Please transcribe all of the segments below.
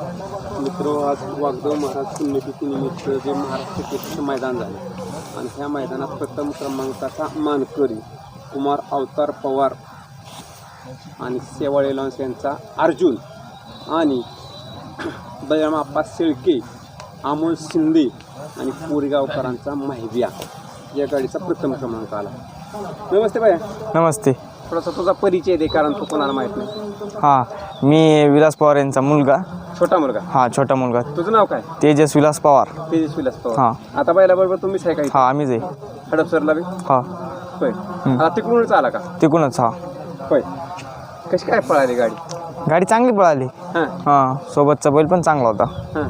मित्र आज वागदेव महाराज पुण्यतिथीनिमित्त जे महाराष्ट्र केसरीचं मैदान झालं आणि ह्या मैदानात प्रथम क्रमांकाचा मानकरी कुमार अवतार पवार आणि सेवाळे लॉन्स यांचा अर्जुन आणि बळराम आप्पा शेळके अमोल शिंदे आणि कोरेगावकरांचा माहिबिया या गाडीचा प्रथम क्रमांक आला. नमस्ते बाया नमस्ते. थोडासा तुझा परिचय दे कारण तो कोणाला माहीत नाही. हां मी विलास पवार यांचा मुलगा. छोटा मुलगा? हां छोटा मुलगा. तुझं नाव काय? तेजस विलास पवार. तेजस्वी पवार. हां. आता बैलाबरोबर तुम्हीच आहे काय हां आम्हीच आहे. हडपसरला बी? हां. होय. आता तिकडूनच आला का? तिकूनच हां. होय. कशी काय पळाली गाडी? गाडी चांगली पळाली. हां. हां सोबतचा बैल पण चांगला होता. हां.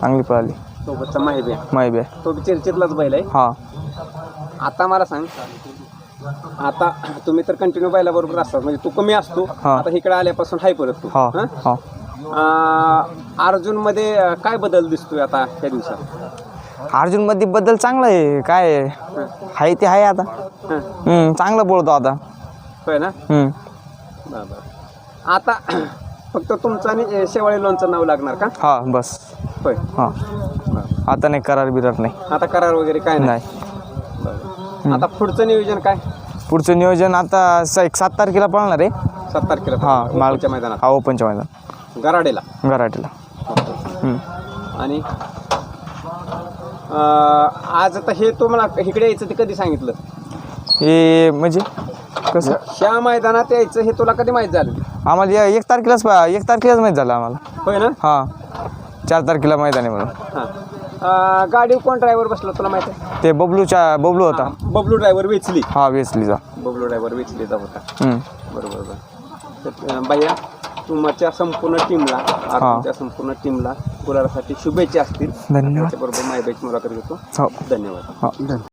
चांगली पळाली. सोबतचा माहिती माहिती बे. तो बी चर्चेतलाच बैल आहे. हां. आता मला सांग. आता तुम्ही तर कंटिन्यू बैलाबरोबर असतात. म्हणजे तू कमी असतो. हां. आता इकडे आल्यापासून हाय परत तू. हां. हां? हां. अर्जुनमध्ये काय बदल दिसतोय आता त्या दिवसात? अर्जुनमध्ये बद्दल चांगलं आहे. काय आहे? आहे ते आहे आता. हां. हम्म, चांगलं बोलतो आता. होय ना? हम्म. बरं बरं. आता फक्त तुमचं आणि अं, शेवाळे लोणचं नाव लागणार का? हां बस. होय. हां. आता नाही करार बिरार नाही. आता करार वगैरे काय नाही? नाही. बरं. आता पुढचं नियोजन काय? पुढचं नियोजन आता स- एक सात तारखेला पळणार आहे. सात तारखेला हां माल ओपनच्या मैदानात. हा ओपनच्या मैदान गराडेला. गराटीला हम्म. आणि अं, आज आता हे तुम्हाला इकडे यायचं ते कधी सांगितलं? हे म्हणजे कसं? ह्या मैदानात यायचं हे तुला कधी माहीत झालं? आम्हाला या- एक तारखेलाच पा- एक तारखेलाच माहीत झालं आम्हाला. होय ना? हां. चार तारखेला मैदान आहे म्हणून. हां. अं, गाडीवर कोण ड्रायव्हर बसला तुला माहिती आहे? ते बबलूच्या बबलू होता. बबलू ड्रायव्हर वेचली. हा वेचलीचा बबलू ड्रायव्हर वेचलीचा होता. हम्म. बरोबर बरोबर. तर अं, भैया तुमच्या संपूर्ण टीमला तुमच्या संपूर्ण टीमला गुलाबासाठी शुभेच्छा असतील. धन्यवाद. त्याच्याबरोबर माहिती मुलाखत घेतो. हो. धन्यवाद. हो.